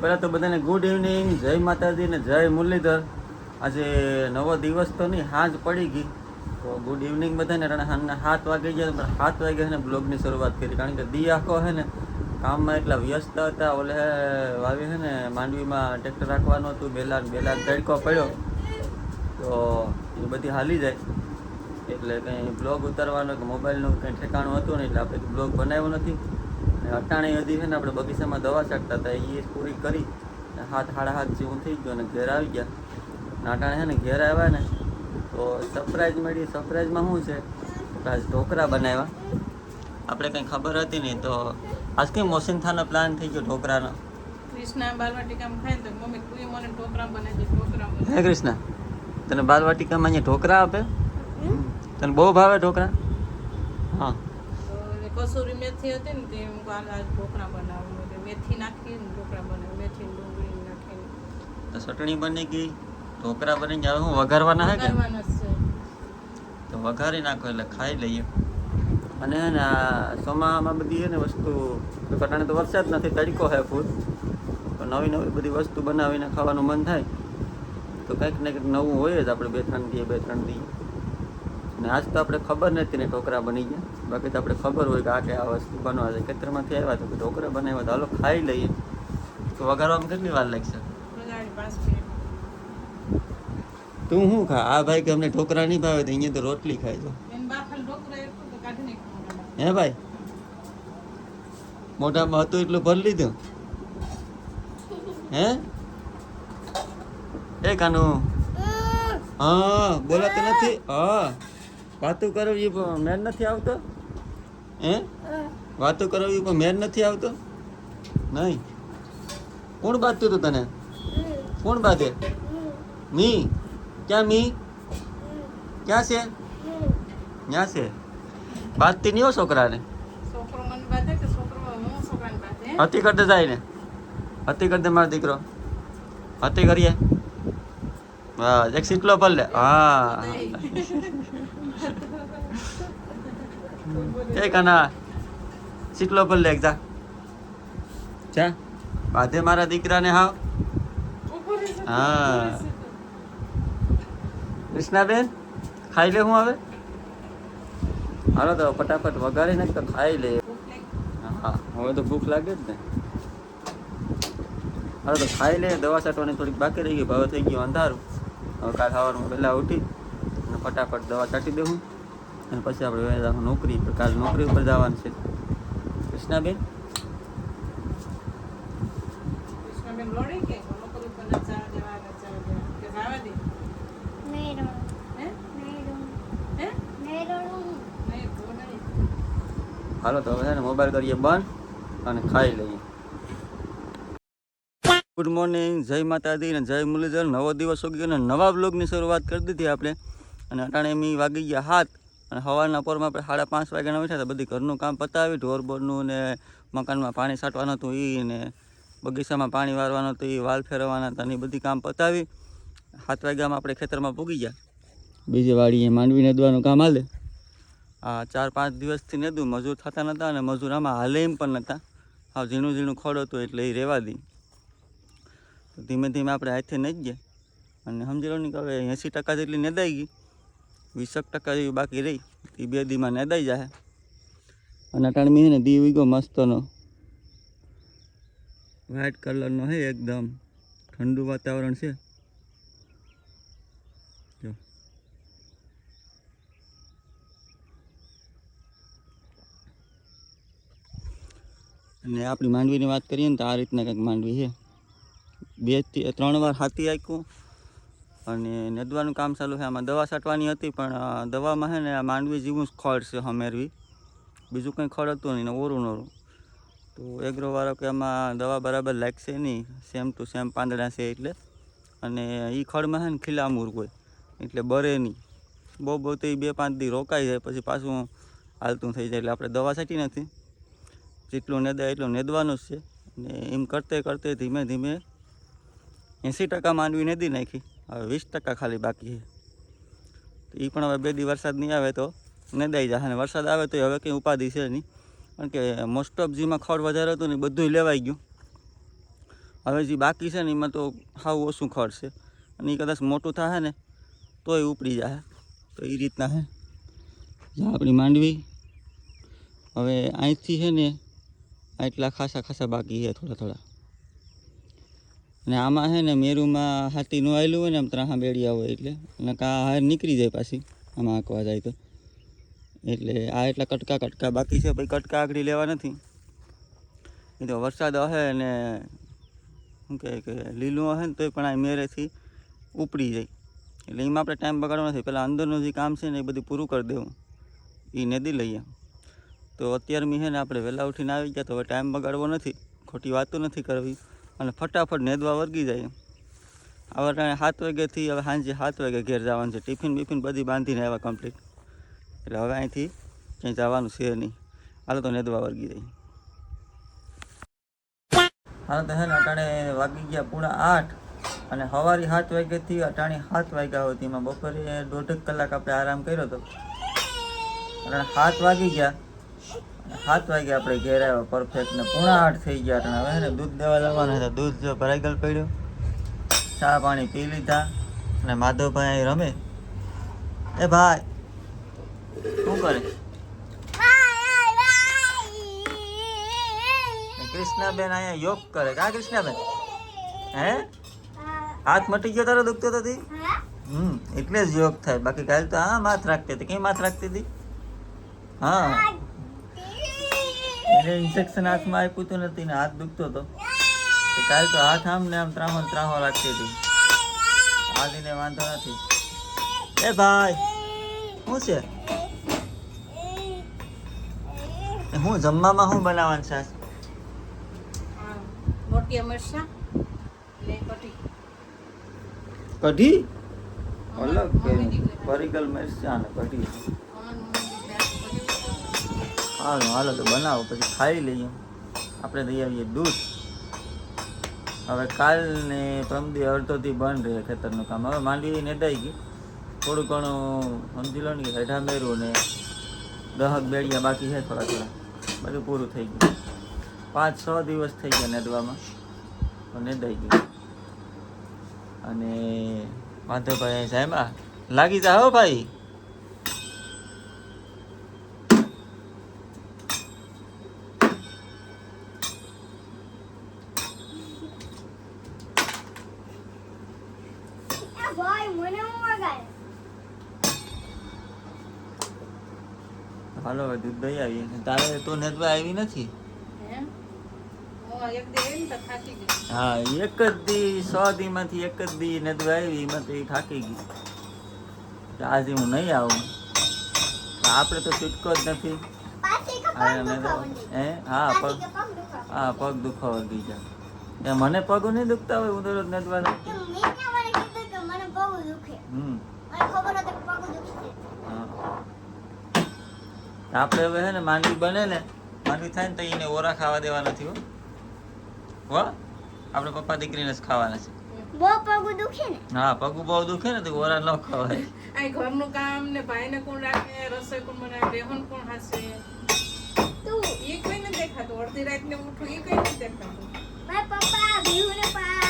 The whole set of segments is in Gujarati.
પહેલાં તો બધાને ગુડ ઇવનિંગ જય માતાજી ને જય મુરલીધર. આજે નવો દિવસ તો નહીં, હાંજ પડી ગઈ. તો ગુડ ઇવનિંગ બધાને, કારણ હાંજના સાત વાગી ગયા પણ સાત વાગે છે ને બ્લોગની શરૂઆત કરી, કારણ કે દી આખો છે ને, કામમાં એટલા વ્યસ્ત હતા, ઓલે વાવી છે ને, માંડવીમાં ટ્રેક્ટર રાખવાનું હતું બેલા બેલા તડકો પડ્યો. તો એ બધી હાલી જાય. એટલે કંઈ બ્લોગ ઉતારવાનો કે મોબાઈલનું કંઈ ઠેકાણું હતું નહીં, એટલે આપણે બ્લોગ બનાવ્યો નથી. અને અટાણે હજી છે ને આપણે બગીચામાં દવા છાંટતા હતા એ પૂરી કરી. હાથ હાડા હાથ જેવું થઈ ગયો અને ઘેર આવી ગયા. અને અટાણે છે ને ઘેર આવ્યા ને તો સરપ્રાઈઝ મળી. સરપ્રાઈઝમાં શું છે? આજ ઢોકળા બનાવ્યા. આપણે કંઈ ખબર હતી નહીં તો આજ કંઈ મોસીન થાનો પ્લાન થઈ ગયો ઢોકળાનો કૃષ્ણ બાલવાટિકામાં ખાય તો મમ્મી તું મને ટોકરા બને છે હે કૃષ્ણ તને બાલવાટિકામાં અહીંયા ઢોકળા આપે? તને બહુ ભાવે એ કસૂરી મેથી હતી ને તે આજ ઢોકળા બનાવવાનું એટલે મેથી નાખીને ઢોકળા બનાવું. મેથી ડુંગળી નાખીને. તો ચટણી બની ગઈ. ઢોકળા બની ગયા. હું વઘારવાના હે કે? તો વઘારી નાખો એટલે ખાઈ લઈએ. અને હે ને આ ચોમાસામાં બધી હે ને વસ્તુ કારણે તો વરસાદ નથી તડકો હે ફૂલ. તો નવી નવી બધી વસ્તુ બનાવીને ખાવાનું મન થાય. તો કંઈક ને કંઈક નવું હોય જ આપણે બે ત્રણ દઈએ બે ત્રણ દઈએ અને આજ તો આપણે ખબર નથી ને ઢોકળા બની ગયા. બાકી તો આપણે ખબર હોય કે આ કે આ વસ્તુ બનવા છે. ખેતરમાંથી આવ્યા તો કે ઢોકરા બનાવ્યા તો હાલો ખાઈ લઈએ. તો વઘારવામાં કેટલી વાર લાગશે? તું શું ખા? આ ભાઈ કે અમને ઢોકરા નહીં ભાવે તો અહીંયા તો રોટલી ખાય છે. એને બાફલ ઢોકળા એટલું તો કાઢી નાખવાનું હે ભાઈ? મોઢામાં હતું એટલું ભરી લીધું? હે? એ કાનું. હા બોલાતું નથી? હા. વાતું કરવી પણ મેર નથી આવતો? હે? વાતું કરવી પણ મેર નથી આવતો? નહીં. કોણ બાંધતું હતું તને? કોણ બાંધે? મી. ક્યાં મી? ક્યાં છે? ક્યાં છે? બાંધતી નહીં હો છોકરાને? હતી કરતે જાય ને. હતી કરતે મારો દીકરો. હતી કરીએ. હા એક સીટલો પર લે. હા. એ કાના ચીટલો પર લે એક જા. જા. બાધે મારા દીકરાને હાવ હા. કૃષ્ણાબેન ખાઈ લે હું હવે? હાલો તો ફટાફટ વઘારી નાખ તો ખાઈ લે. હા હવે તો ભૂખ લાગે જ ને. હાલો તો ખાઈ લે દવા છાંટવાની થોડીક બાકી રહી ગઈ ભાવે થઈ ગયું અંધારું. હવે કાલ સવારમાં પહેલાં ઉઠી ફટાફટ દવા છાંટી દેવું. અને પછી આપણે નોકરી પર કાલ નોકરી ઉપર જવાનું છે. કૃષ્ણાબેન? હાલો તો હવે છે ને મોબાઈલ કરીએ બંધ અને ખાઈ લઈએ. ગુડ મોર્નિંગ જય માતાજી અને જય મુરલીધર. નવો દિવસ ઉગી અને નવા બ્લોગની શરૂઆત કરી દીધી આપણે. અને અટાણે એમ વાગી ગયા હાથ. અને સવારના પોરમાં આપણે સાડા પાંચ વાગ્યાના બેઠા હતા, બધી ઘરનું કામ પતાવી ઢોર બોરનું ને મકાનમાં પાણી છાંટવાનું હતું એ ને બગીચામાં પાણી વારવાનું હતું એ વાલ ફેરવવાના હતા ને બધી કામ પતાવી. સાત વાગ્યામાં આપણે ખેતરમાં પૂગી ગયા. બીજી વાડીએ માંડવી નદવાનું કામ હાલે. આ ચાર પાંચ દિવસથી નહોતું મજૂર થતા નહોતા અને મજૂર આમાં હાલે એમ પણ નહોતા હા ઝીણું ઝીણું ખોડ હતું એટલે એ રહેવા દી. ધીમે ધીમે આપણે હાથે નહીં ગયા. અને સમજી લો ને કે હવે એંસી ટકા જેટલી નેદાઈ ગઈ. વીસક ટકા જેવી બાકી રહી, એ બે દીમાં નેદાઈ જાય અને અટાણમી છે ને, દી વીગો મસ્તનો. વ્હાઇટ કલરનો છે એકદમ. ઠંડુ વાતાવરણ છે. જો. અને આપણી માંડવીની વાત કરીએ ને, તો આ રીતના કંઈક માંડવી છે. બે ત્રણ વાર હાથી આંક્યું અને નદવાનું કામ ચાલુ છે. આમાં દવા છાંટવાની હતી, પણ દવામાં છે ને આ માંડવી જેવું જ ખડ છે હમેરવી. બીજું કંઈ ખડ હતું નહીં ઓરું નોરું તો એગ્રોવાળો કે આમાં દવા બરાબર લાગશે નહીં સેમ ટુ સેમ પાંદડા છે એટલે. અને એ ખડમાં છે ને ખીલા મૂર હોય એટલે બરે નહીં. બહુ બહુ તો એ બે પાંચ દી રોકાઈ જાય, પછી પાછું હાલતું થઈ જાય, એટલે આપણે દવા છાંટી નથી જેટલું નેદાય એટલું નેદવાનું જ છે. ને એમ કરતે કરતે ધીમે ધીમે એંસી ટકા માંડવી નેદી નાખી. હવે વીસ ટકા ખાલી બાકી છે. તો એ પણ હવે બે દી વરસાદ નહીં આવે તો નદાઈ જાય. અને વરસાદ આવે તો હવે કંઈ ઉપાધિ છે નહીં. કારણ કે મોસ્ટ ઓફ જેમાં ખડ વધારે હતું ને બધું લેવાઈ ગયું. હવે જે બાકી છે ને એમાં તો સાવ ઓછું ખડ છે. અને એ કદાચ મોટું થાય ને તોય ઉપડી જાય તો એ રીતના છે આપણી માંડવી હવે અહીંથી છે ને આટલા ખાસા ખાસા બાકી છે થોડા થોડા. અને આમાં છે ને મેરુમાં હાથી નું આવેલું હોય ને આમ ત્રાહા બેડિયા હોય એટલે. અને કા હાર નીકળી જાય પાછી. આમાં આંકવા જાય તો. એટલે આ એટલા કટકા કટકા બાકી છે ભાઈ કટકા આગળ લેવા નથી. એ તો વરસાદ હશે ને શું કહે કે લીલું હશે ને તોય પણ આ મેરેથી ઉપડી જાય. એટલે એમાં આપણે ટાઈમ બગાડવાનો નથી પહેલાં અંદરનું જે કામ છે ને એ બધું પૂરું કરી દેવું. એ નદી લઈએ તો અત્યારે મી છે ને આપણે વહેલા ઉઠીને આવી ગયા તો હવે ટાઈમ બગાડવો નથી. ખોટી વાતો નથી કરવી. અને ફટાફટ નેદવા વર્ગી જાય આવા સાત વાગ્યાથી હવે સાંજે સાત વાગે ઘેર જવાનું છે. ટિફિન બિફિન બધી બાંધીને આવ્યા કમ્પ્લીટ એટલે હવે અહીંથી ક્યાંય જવાનું છે નહીં. હાલ તો નેદવા વર્ગી જાય. હાલ તો હે ને, અટાણે વાગી ગયા પૂરા આઠ અને સવારે સાત વાગ્યાથી અટાણે સાત વાગ્યા હતી એમાં બપોરે દોઢેક કલાક આપણે આરામ કર્યો હતો અટાણે સાત વાગી ગયા સાત વાગે આપણે ઘેર આવ્યા પરફેક્ટ ને પૂણા આઠ થઈ ગયા અટાણે હવે ને દૂધ દેવા જવાના હતા દૂધ જો ભરાઈ ગયેલ પડ્યું. ચા પાણી પી લીધા. અને માધવભાઈ અહીં રમે. એ ભાઈ શું કરે? કૃષ્ણાબેન અહીંયા યોગ કરે. કા કૃષ્ણાબેન? હે? હાથ મટી ગયો તારો? દુખતો હતી હમ એટલે જ યોગ થાય. બાકી કાલ તો હા માથ રાખતી હતી. કઈ માથ રાખતી હતી? હા. એને ઇન્ફેક્શન હાથમાં આપ્યું હતું નથી ને હાથ દુખતો હતો કાલ તો હાથ આમ ને આમ ત્રાહો ત્રાહો રાખતી હતી. આદિને વાંધો નથી. એ ભાઈ શું છે? હું જમવામાં શું બનાવવાનું છે મોટી ને કઢી. કઢી? અલગ. પરિકલ મરચાં ને કઢી. હાલો હાલો, તો બનાવો, પછી ખાઈ લઈએ. આપણે લઈ આવીએ દૂધ. હવે કાલને પ્રમદી અડધોથી બંધ રહે ખેતરનું કામ. હવે માંડવી નેડાઈ ગઈ. થોડું ઘણું સમજી લો ને કે હેઠા મેરું ને દહક બેડિયા બાકી છે થોડા થોડા. બધું પૂરું થઈ ગયું. પાંચ, છ દિવસ થઈ ગયા નેદવામાં. તો નેદાઈ ગયું. અને માધવભાઈ સાહેબ લાગી જા હો ભાઈ ભાઈ મને હું વગાડ હાલો દૂધ દઈ આવીએ. તારે તો નેદવા આવી નથી? હે? એક દી આવી ને તો થાકી ગઈ. હા એક જ દી સો દી માંથી એક જ દી નેદવા આવી એમાં તો એ થાકી ગઈ. આજે હું નહીં આવું. આપણે તો છૂટકો જ નથી. હા, પગ નેદવા. દુખાવો હે? હા પગ હા પગ દુખાવા ગઈ જાય. એ મને પગ નહીં દુખતા હોય હું તો રોજ નેદવા જાઉં. તો મેં ત્યાં મને કીધું કે મને પગ દુખે હમ મને ખબર હતી કે પગ દુખશે હા આપણે હવે છે ને માંડવી બને ને માંડવી થાય ને તો એને ઓરા ખાવા દેવા નથી હો? હો? આપણે પપ્પા દીકરીને જ ખાવાના છે. બહુ પગ દુખે ને? હા પગું બહુ દુખે ને તો ઓરા ન ખવાય. અહીં ઘરનું કામ ને ભાઈને કોણ રાખે રસોઈ કોણ બનાવે બેહન કોણ હાસે? તું. એ કોઈ નથી દેખાતું. અડધી રાત ને ઉઠું એ કઈ નથી દેખાતું. મારા પપ્પા બીહુ ને નેરણ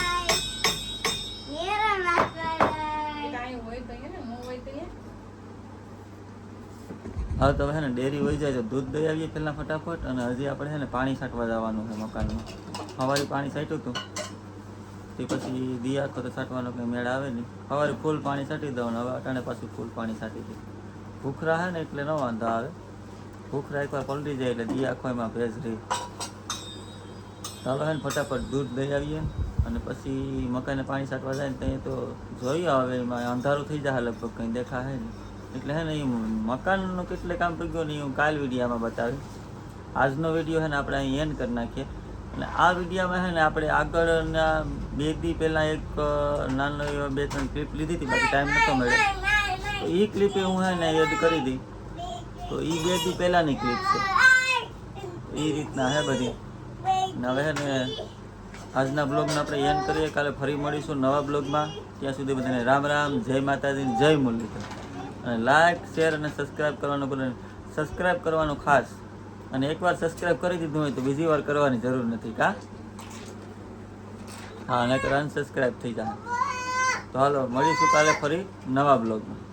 હવે તો હે ને ડેરી વહી જાય તો દૂધ દઈ આવીએ પહેલાં ફટાફટ અને હજી આપણે છે ને પાણી છાંટવા જવાનું છે મકાનમાં. સવારે પાણી છાંટ્યું હતું. તે પછી દિયા તો છાંટવાનો કંઈ મેળ આવે નહીં. સવારે ફૂલ પાણી છાંટી દઉં હવે અટાણે પાછું ફૂલ પાણી છાંટી દઉં. ભૂખરા છે ને એટલે ન વાંધો આવે. ભૂખરા એકવાર પલટી જાય એટલે દિયા ખોઈમાં ભેજ રહી. ચાલો હે ને ફટાફટ દૂધ દઈ આવીએ અને પછી મકાઈને પાણી છાંટવા જાય ને ત્યાં તો જોઈએ હવે એમાં. અંધારું થઈ જાય લગભગ, કંઈ દેખાય નહીં. એટલે હે ને એ મકાનનું કેટલે કામ પગ્યું ને હું કાલ વિડીયામાં બતાવીશ. આજનો વીડિયો છે ને આપણે અહીં એન્ડ કરી નાખીએ. અને આ વિડીયામાં છે ને આપણે આગળના બે દી પહેલાં એક નાનો એવો બે ત્રણ ક્લિપ લીધી હતી, બાકી ટાઈમ નહોતો મળ્યો. તો એ ક્લિપે હું છે ને એડ કરી હતી તો એ બે દી પહેલાંની ક્લિપ છે. એ રીતના હે બધી. હવે છે ને આજના બ્લોગને આપણે એન્ડ કરીએ. કાલે ફરી મળીશું નવા બ્લોગમાં ત્યાં સુધી બધાને રામ રામ, જય માતાજી જય મુરલીધર. અને લાઈક શેર અને સબસ્ક્રાઈબ કરવાનું ભૂલો. સબસ્ક્રાઈબ કરવાનું ખાસ. અને એકવાર સબસ્ક્રાઈબ કરી દીધું હોય તો બીજી વાર કરવાની જરૂર નથી, કા? હા નકર અનસબસ્ક્રાઈબ થઈ જાય તો હાલો, મળીશું કાલે ફરી નવા બ્લોગમાં